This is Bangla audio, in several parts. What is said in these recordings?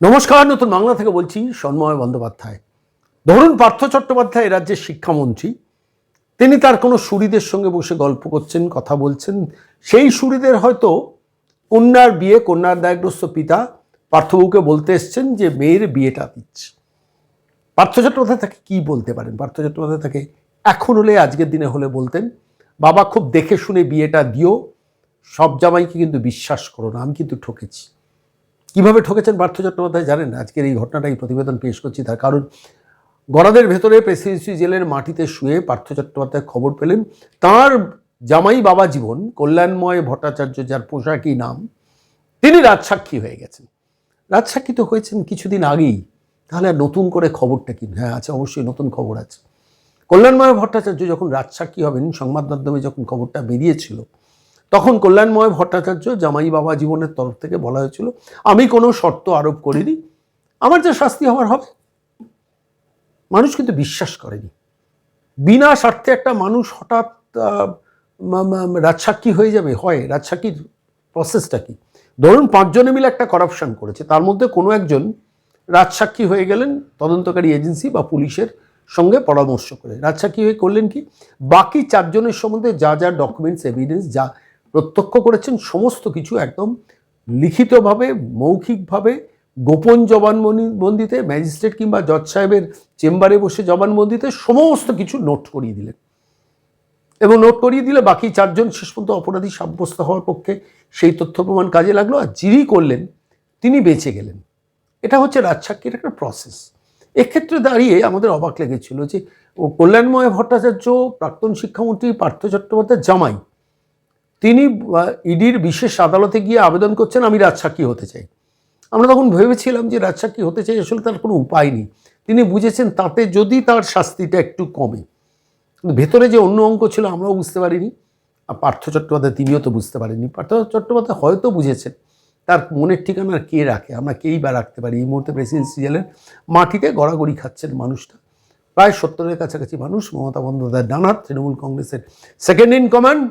নমস্কার, নতুন বাংলা থেকে বলছি সন্ময় বন্দ্যোপাধ্যায়। ধরুন পার্থ চট্টোপাধ্যায় রাজ্যের শিক্ষামন্ত্রী। তিনি তার কোনো সুরিদের সঙ্গে বসে গল্প করছেন, কথা বলছেন। সেই সুরিদের হয়তো কন্যার বিয়ে, কন্যার দায়গ্রস্ত পিতা পার্থবাবুকে বলতে এসছেন যে মেয়ের বিয়েটা দিচ্ছে। পার্থ চট্টোপাধ্যায় তাকে কী বলতে পারেন? পার্থ চট্টোপাধ্যায় তাকে এখন হলে, আজকের দিনে হলে বলতেন, বাবা, খুব দেখে শুনে বিয়েটা দিও। সব জামাইকে কিন্তু বিশ্বাস করো না, আমি কিন্তু ঠকেছি। কীভাবে ঠকেছেন পার্থ চট্টোপাধ্যায় জানেন আজকের এই ঘটনাটা, এই প্রতিবেদন পেশ করছি তার কারণ গড়াদের ভেতরে প্রেসিডেন্সি জেলের মাটিতে শুয়ে পার্থ চট্টোপাধ্যায় খবর পেলেন, তার জামাই বাবা জীবন, কল্যাণময় ভট্টাচার্য যার পোশাকি নাম, তিনি রাজসাক্ষী হয়ে গেছেন। রাজসাক্ষী তো হয়েছেন কিছুদিন আগেই। তাহলে আর নতুন করে খবরটা কি? হ্যাঁ আছে, অবশ্যই নতুন খবর আছে। কল্যাণময় ভট্টাচার্য যখন রাজসাক্ষী হবেন, সংবাদ মাধ্যমে যখন খবরটা বেরিয়েছিল তখন কল্যাণময় ভট্টাচার্য জামাই বাবা জীবনের তরফ থেকে বলা হয়েছিল, আমি কোনো শর্ত আরোপ করিনি। আমার যে শাস্তি হওয়ার হবে। মানুষ কিন্তু বিশ্বাস করেনি। বিনা স্বার্থে একটা মানুষ হঠাৎ রাজসাক্ষী হয়ে যাবে? হয়। রাজসাক্ষীর প্রসেসটা কি? ধরুন পাঁচজনে মিলে একটা করাপশন করেছে, তার মধ্যে কোনো একজন রাজসাক্ষী হয়ে গেলেন তদন্তকারী এজেন্সি বা পুলিশের সঙ্গে পরামর্শ করে। রাজসাক্ষী হয়ে করলেন কি? বাকি চারজনের সম্বন্ধে যা যা ডকুমেন্টস এভিডেন্স যা প্রত্যক্ষ করেছেন, সমস্ত কিছু একদম লিখিতভাবে, মৌখিকভাবে, গোপন জবানবন্দিতে, ম্যাজিস্ট্রেট কিংবা জজ সাহেবের চেম্বারে বসে জবানবন্দিতে সমস্ত কিছু নোট করিয়ে দিলেন। এবং নোট করিয়ে দিলে বাকি চারজন শেষ পর্যন্ত অপরাধী সাব্যস্ত হওয়ার পক্ষে সেই তথ্য প্রমাণ কাজে লাগল আর যিনি করলেন, তিনি বেঁচে গেলেন। এটা হচ্ছে রাজসাক্ষীর একটা প্রসেস এক্ষেত্রে দাঁড়িয়ে আমাদের অবাক লেগেছিল যে ও কল্যাণময় ভট্টাচার্য, প্রাক্তন শিক্ষামন্ত্রী পার্থ চট্টোপাধ্যায় জামাই তিনি ইডির বিশেষ আদালতে গিয়ে আবেদন করছেন, আমি রাজসাক্ষী হতে চাই। আমরা তখন ভেবেছিলাম যে রাজসাক্ষী হতে চাই, আসলে তার কোনো উপায় নেই। তিনি বুঝেছেন তাতে যদি তার শাস্তিটা একটু কমে। ভেতরে যে অন্য অঙ্ক ছিল, আমরাও বুঝতে পারিনি। আর পার্থ চট্টোপাধ্যায়, তিনিও তো বুঝতে পারেননি। পার্থ চট্টোপাধ্যায় হয়তো বুঝেছেন, তার মনের ঠিকানা কে রাখে? আমরা কেই বা রাখতে পারি? এই মুহূর্তে প্রেসিডেন্সি জেলের মাটিতে গড়াগড়ি খাচ্ছেন মানুষটা। প্রায় সত্তরের কাছাকাছি মানুষ, মমতা বন্দ্যোপাধ্যায় ডানার তৃণমূল কংগ্রেসের সেকেন্ড ইন কমান্ড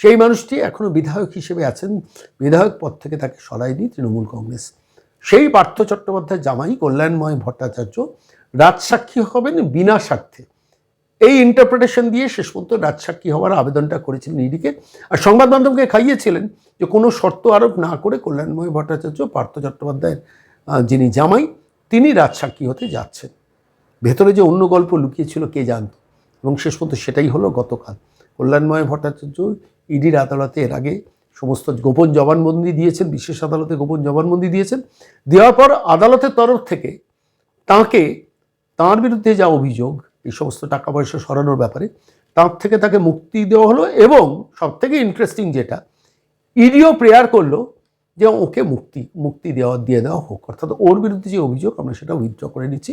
সেই মানুষটি এখনও বিধায়ক হিসেবে আছেন। বিধায়ক পদ থেকে তাকে সরায়নি তৃণমূল কংগ্রেস। সেই পার্থ চট্টোপাধ্যায় জামাই কল্যাণময় ভট্টাচার্য রাজসাক্ষী হবেন বিনা স্বার্থে। এই ইন্টারপ্রিটেশন দিয়ে শেষ পর্যন্ত রাজসাক্ষী হওয়ার আবেদনটা করেছিলেন ইডিকে আর সংবাদ মাধ্যমকে খাইয়েছিলেন যে কোনো শর্ত আরোপ না করে কল্যাণময় ভট্টাচার্য, পার্থ চট্টোপাধ্যায়ের যিনি জামাই, তিনি রাজসাক্ষী হতে যাচ্ছেন। ভেতরে যে অন্য গল্প লুকিয়েছিল কে জানত? এবং শেষ পর্যন্ত সেটাই হলো গতকাল। কল্যাণময় ভট্টাচার্য ইডির আদালতে এর আগে সমস্ত গোপন জবানবন্দি দিয়েছেন বিশেষ আদালতে গোপন জবানবন্দি দিয়েছেন। দেওয়ার পর আদালতের তরফ থেকে তাকে, তার বিরুদ্ধে যা অভিযোগ, এই সমস্ত টাকা পয়সা সরানোর ব্যাপারে, তার থেকে তাকে মুক্তি দেওয়া হলো এবং সব থেকে ইন্টারেস্টিং যেটা, ইডিও প্রেয়ার করল যে ওকে মুক্তি মুক্তি দেওয়া, দিয়ে দেওয়া হোক। অর্থাৎ ওর বিরুদ্ধে যে অভিযোগ, আমরা সেটা উইথড্র করে নিচ্ছি।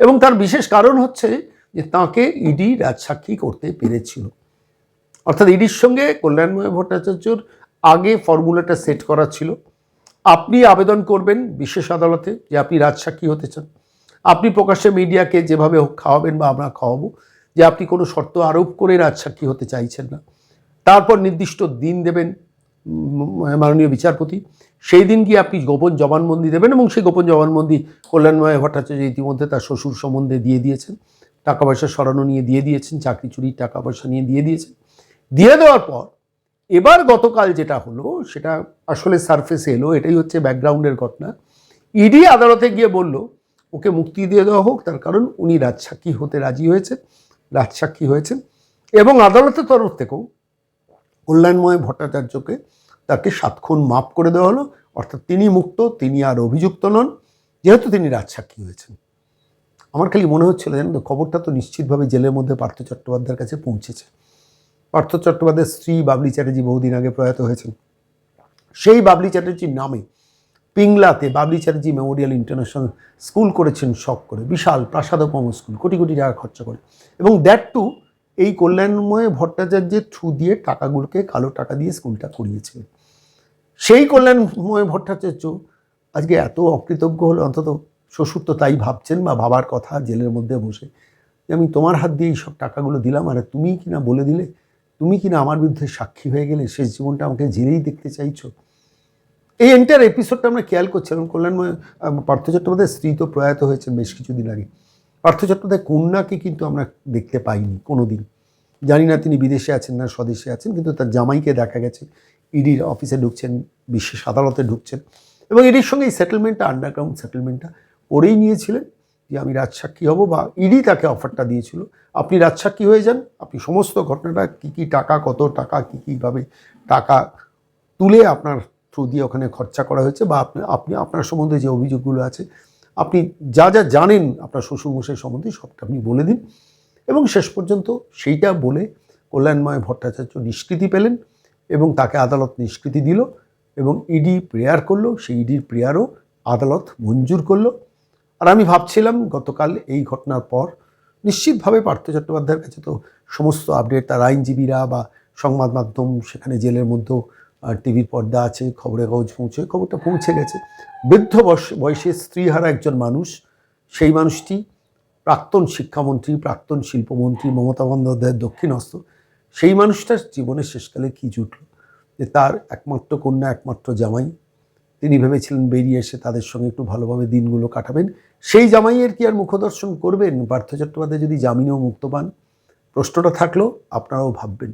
এবং তার বিশেষ কারণ হচ্ছে যে তাকে ইডি রাজসাক্ষী করতে পেরেছিল। অর্থাৎ ইডির সঙ্গে কল্যাণময় ভট্টাচার্যর আগে ফর্মুলাটা সেট করা ছিল। আপনি আবেদন করবেন বিশেষ আদালতে যে আপনি রাজসাক্ষী হতে চান। আপনি প্রকাশ্যে মিডিয়াকে যেভাবে হোক খাওয়াবেন বা আমরা খাওয়াবো যে আপনি কোনো শর্ত আরোপ করে রাজসাক্ষী হতে চাইছেন না। তারপর নির্দিষ্ট দিন দেবেন মাননীয় বিচারপতি। সেই দিন গিয়ে আপনি গোপন জবানবন্দি দেবেন এবং সেই গোপন জবানবন্দি কল্যাণময় ভট্টাচার্য ইতিমধ্যে তার শ্বশুর সম্বন্ধে দিয়ে দিয়েছেন। টাকা পয়সা সরানো নিয়ে দিয়ে দিয়েছেন, চাকরি চুরির টাকা পয়সা নিয়ে দিয়ে দিয়েছেন। দিয়ে দেওয়ার পর, এবার গতকাল যেটা হলো, সেটা আসলে সারফেসে এলো, এটাই হচ্ছে ব্যাকগ্রাউন্ডের ঘটনা। ইডি আদালতে গিয়ে বলল, ওকে মুক্তি দিয়ে দেওয়া হোক, তার কারণ উনি রাজসাক্ষী হতে রাজি হয়েছেন, রাজসাক্ষী হয়েছেন। এবং আদালতের তরফ থেকেও কল্যাণময় ভট্টাচার্যকে তাকে সাতক্ষণ মাপ করে দেওয়া হলো। অর্থাৎ তিনি মুক্ত, তিনি আর অভিযুক্ত নন, যেহেতু তিনি রাজসাক্ষী হয়েছেন। আমার খালি মনে হচ্ছিল জানেন তো, খবরটা তো নিশ্চিতভাবে জেলের মধ্যে পার্থ চট্টোপাধ্যায়ের কাছে পৌঁছেছে। পার্থ চট্টোপাধ্যায়ের স্ত্রী বাবলি চ্যাটার্জি বহুদিন আগে প্রয়াত হয়েছেন। সেই বাবলি চ্যাটার্জির নামে পিংলাতে Babli Chatterjee memorial international school করেছেন শখ করে, বিশাল প্রাসাদপম স্কুল, কোটি কোটি টাকা খরচা করে। এবং দ্যাট টু এই কল্যাণময় ভট্টাচার্যের থ্রু দিয়ে টাকাগুলোকে কালো টাকা দিয়ে স্কুলটা করিয়েছিলেন সেই কল্যাণময় ভট্টাচার্য আজকে এত অকৃতজ্ঞ হলো, অন্তত শ্বশুর তো তাই ভাবছেন বা ভাবার কথা জেলের মধ্যে বসে, যে আমি তোমার হাত দিয়ে এই সব টাকাগুলো দিলাম, আর তুমি কিনা বলে দিলে? তুমি কিনা আমার বিরুদ্ধে সাক্ষী হয়ে গেলে শেষ জীবনটা আমাকে জেলেই দেখতে চাইছো? এই এন্টার এপিসোডটা আমরা খেয়াল করছিলাম কল্যাণময় পার্থ চট্টোপাধ্যায়ের স্ত্রী তো প্রয়াত হয়েছেন বেশ কিছুদিন আগে। পার্থ চট্টোপাধ্যায় কন্যাকে কিন্তু আমরা দেখতে পাইনি কোনো দিন জানি না তিনি বিদেশে আছেন না স্বদেশে আছেন, কিন্তু তার জামাইকে দেখা গেছে। ইডির অফিসে ঢুকছেন বিশেষ আদালতে ঢুকছেন। এবং ইডির সঙ্গে এই সেটেলমেন্টটা আন্ডারগ্রাউন্ড সেটেলমেন্টটা করেই নিয়েছিলেন। যে আমি রাজসাক্ষী হব বা ইডি তাকে অফারটা দিয়েছিল। আপনি রাজসাক্ষী হয়ে যান, আপনি সমস্ত ঘটনাটা কী কী টাকা, কত টাকা, কী কীভাবে টাকা তুলে আপনার থ্রু দিয়ে ওখানে খরচা করা হয়েছে বা আপনি আপনি, আপনার সম্বন্ধে যে অভিযোগগুলো আছে, আপনি যা যা জানেন আপনার শ্বশুরমশাই সম্বন্ধে সবটা আপনি বলে দিন। এবং শেষ পর্যন্ত সেইটা বলে কল্যাণময় ভট্টাচার্য নিষ্কৃতি পেলেন এবং তাকে আদালত নিষ্কৃতি দিল এবং ইডি প্রেয়ার করল। সেই ইডির প্রেয়ারও আদালত মঞ্জুর করল। আর আমি ভাবছিলাম গতকাল এই ঘটনার পর নিশ্চিতভাবে পার্থ চট্টোপাধ্যায়ের কাছে তো সমস্ত আপডেট তার আইনজীবীরা বা সংবাদ মাধ্যম সেখানে জেলের মধ্যেও টিভির পর্দা আছে, খবরের কাগজ পৌঁছে, খবরটা পৌঁছে গেছে। বৃদ্ধ বয়স- বয়সে স্ত্রীহারা একজন মানুষ, সেই মানুষটি প্রাক্তন শিক্ষামন্ত্রী, প্রাক্তন শিল্পমন্ত্রী মমতা বন্দ্যোপাধ্যায়ের দক্ষিণস্থ সেই মানুষটার জীবনের শেষকালে কী জুটল? যে তার একমাত্র কন্যা, একমাত্র জামাই তিনি ভেবেছিলেন বেরিয়ে এসে তাদের সঙ্গে একটু ভালোভাবে দিনগুলো কাটাবেন। সেই জামাইয়ের কি আর মুখদর্শন করবেন? পার্থ চট্টোপাধ্যায় যদি জামিনেও মুক্ত পান? প্রশ্নটা থাকল, আপনারাও ভাববেন।